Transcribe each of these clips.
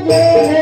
Yeah.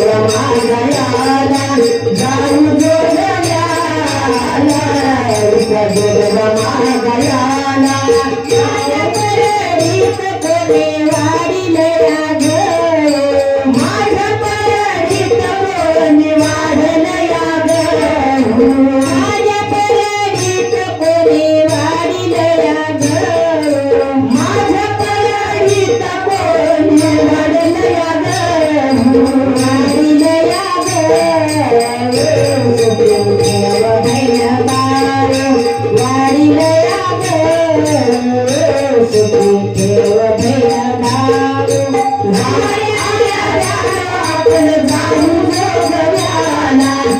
Devari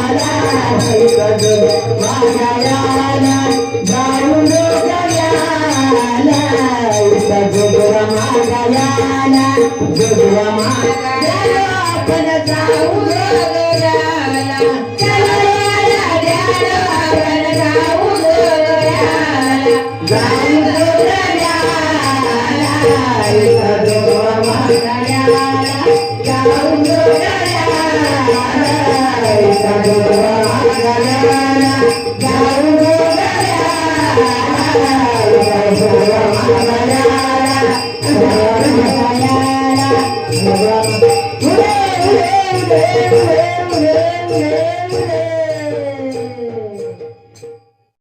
आला जय भजन मागाल्याला जानू देल्याला इतज जोग रमायना जोगवा माका आपण you.